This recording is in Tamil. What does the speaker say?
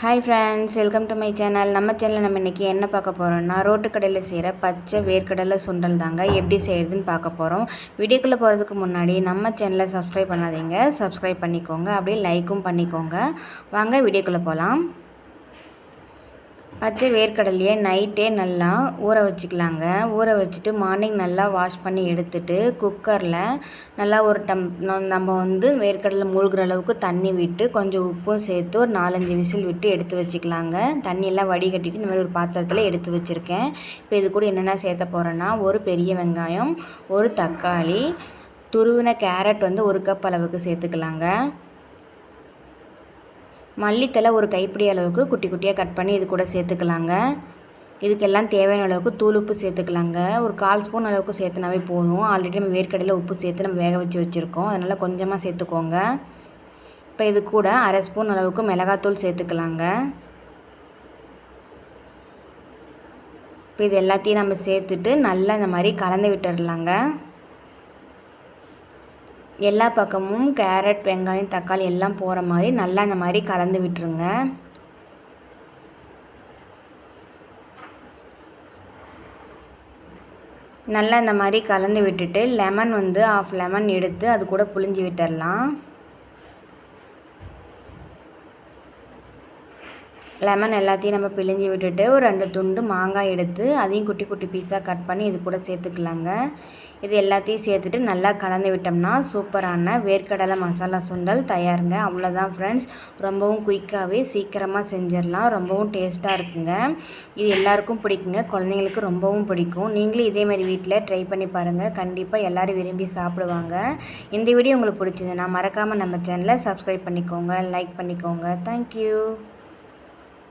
Hi friends welcome to my channel நம்ம சேனலில் நம்ம இன்றைக்கி என்ன பார்க்க போகிறோம்னா ரோட்டு கடையில் செய்கிற பச்சை வேர்க்கடலை சுண்டல் தாங்க எப்படி செய்கிறதுன்னு பார்க்க போகிறோம் வீடியோக்குள்ளே போகிறதுக்கு முன்னாடி நம்ம சேனலை சப்ஸ்கிரைப் பண்ணாதீங்க. சப்ஸ்கிரைப் பண்ணிக்கோங்க. அப்படியே லைக்கும் பண்ணிக்கோங்க. வாங்க வீடியோக்குள்ளே போகலாம் பச்சை வேர்க்கடலையே நைட்டே நல்லா ஊற வச்சுக்கலாங்க. ஊற வச்சுட்டு மார்னிங் நல்லா வாஷ் பண்ணி எடுத்துட்டு குக்கரில் நல்லா ஒரு டம் நம்ம வந்து வேர்க்கடலை மூழ்கிற அளவுக்கு தண்ணி விட்டு கொஞ்சம் உப்பும் சேர்த்து ஒரு நாலஞ்சு விசில் விட்டு எடுத்து வச்சுக்கலாங்க. தண்ணியெல்லாம் வடிகட்டிட்டு இந்த மாதிரி ஒரு பாத்திரத்தில் எடுத்து வச்சுருக்கேன். இப்போ இது கூட என்னென்ன சேர்த்த போகிறேன்னா ஒரு பெரிய வெங்காயம் ஒரு தக்காளி துருவின கேரட் வந்து ஒரு கப் அளவுக்கு சேர்த்துக்கலாங்க. மல்லித்தலை ஒரு கைப்பிடி அளவுக்கு குட்டி குட்டியாக கட் பண்ணி இது கூட சேர்த்துக்கலாங்க. இதுக்கெல்லாம் தேவையான அளவுக்கு தூள் உப்பு சேர்த்துக்கலாங்க. ஒரு கால் ஸ்பூன் அளவுக்கு சேர்த்துனாவே போதும். ஆல்ரெடி நம்ம வேர்க்கடையில் உப்பு சேர்த்து நம்ம வேக வச்சு வச்சுருக்கோம். அதனால் கொஞ்சமாக சேர்த்துக்கோங்க. இப்போ இது கூட அரை ஸ்பூன் அளவுக்கு மிளகாத்தூள் சேர்த்துக்கலாங்க. இப்போ இது எல்லாத்தையும் நம்ம சேர்த்துட்டு நல்லா இந்த மாதிரி கலந்து விட்டுடலாங்க எல்லா பக்கமும் கேரட் வெங்காயம் தக்காளி எல்லாம் போகிற மாதிரி நல்லா இந்த மாதிரி கலந்து விட்டுருங்க. நல்லா இந்த மாதிரி கலந்து விட்டுட்டு லெமன் வந்து ஆஃப் லெமன் எடுத்து அது கூட புளிஞ்சு விட்டுடலாம் லெமன் எல்லாத்தையும் நம்ம பிழிஞ்சு விட்டுட்டு ஒரு ரெண்டு துண்டு மாங்காய் எடுத்து அதையும் குட்டி குட்டி பீஸாக கட் பண்ணி இது கூட சேர்த்துக்கலாங்க. இது எல்லாத்தையும் சேர்த்துட்டு நல்லா கலந்து விட்டோம்னா சூப்பரான வேர்க்கடலை மசாலா சுண்டல் தயாருங்க. அவ்வளோதான் ஃப்ரெண்ட்ஸ் ரொம்பவும் குயிக்காகவே சீக்கிரமாக செஞ்சிடலாம். ரொம்பவும் டேஸ்ட்டாக இருக்குங்க. இது எல்லாருக்கும் பிடிக்குங்க. குழந்தைங்களுக்கு ரொம்பவும் பிடிக்கும். நீங்களும் இதேமாரி வீட்டில் ட்ரை பண்ணி பாருங்கள் கண்டிப்பாக எல்லோரும் விரும்பி சாப்பிடுவாங்க. இந்த வீடியோ உங்களுக்கு பிடிச்சதுன்னா மறக்காமல் நம்ம சேனலை சப்ஸ்கிரைப் பண்ணிக்கோங்க. லைக் பண்ணிக்கோங்க. தேங்க்யூ